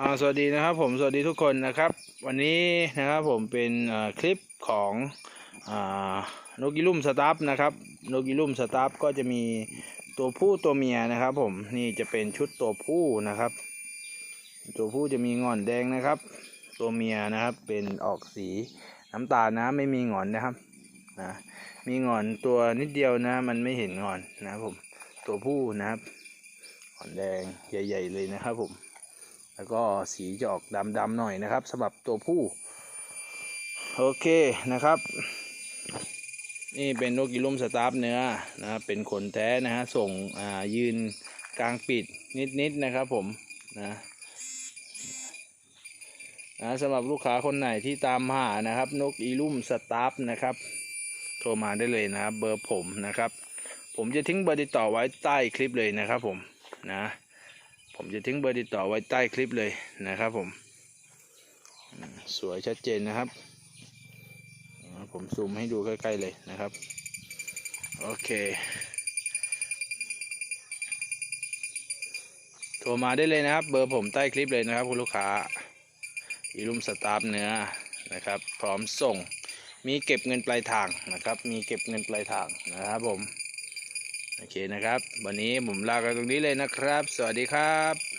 อ่าสวัสดีนะครับผมสวัสดีทุกคนนะครับ วันนี้นะครับผมเป็นคลิปของอนกอีลุ่มสตาฟนะครับนกอีลุ่มสตาฟก็จะมีตัวผู้ตัวเมียนะครับ ผมนี่จะเป็นชุดตัวผู้นะครับ ตัวผู้จะมีงอนแดงนะครับ ตัวเมียนะครับเป็นออกสีน้ำตาลนะไม่มีงอนนะครับนะมีงอนตัวนิดเดียวนะ มันไม่เห็นงอนนะครับผมตัวผู้นะครับงอนแดงใหญ่ ๆ เลยนะครับผม แล้วก็สีจะออกดำๆหน่อยนะครับสำหรับตัวผู้ โอเคนะครับ นี่เป็นนกกิลุ่มสตาร์ฟเนื้อนะครับเป็นขนแท้นะฮะส่งอ่ายืนกลางปิดนิดๆนะครับผมนะนะสำหรับลูกค้าคนไหนที่ตามหานะครับ นกอีลุ่มสตาร์ฟนะครับ โทรมาได้เลยนะครับเบอร์ผมนะครับ ผมจะทิ้งเบอร์ติดต่อไว้ใต้คลิปเลยนะครับผมนะ ผมจะทิ้งเบอร์ติดต่อไว้ใต้คลิปเลยนะครับผม สวยชัดเจนนะครับ ผมซูมให้ดูใกล้ๆเลยนะครับ โอเค โทรมาได้เลยนะครับ เบอร์ผมใต้คลิปเลยนะครับคุณลูกค้าอีรุมสตาร์ฟเนื้อนะครับ พร้อมส่งมีเก็บเงินปลายทางนะครับ มีเก็บเงินปลายทางนะครับผม โอเคนะครับ วันนี้ผมลากันตรงนี้เลยนะครับ สวัสดีครับ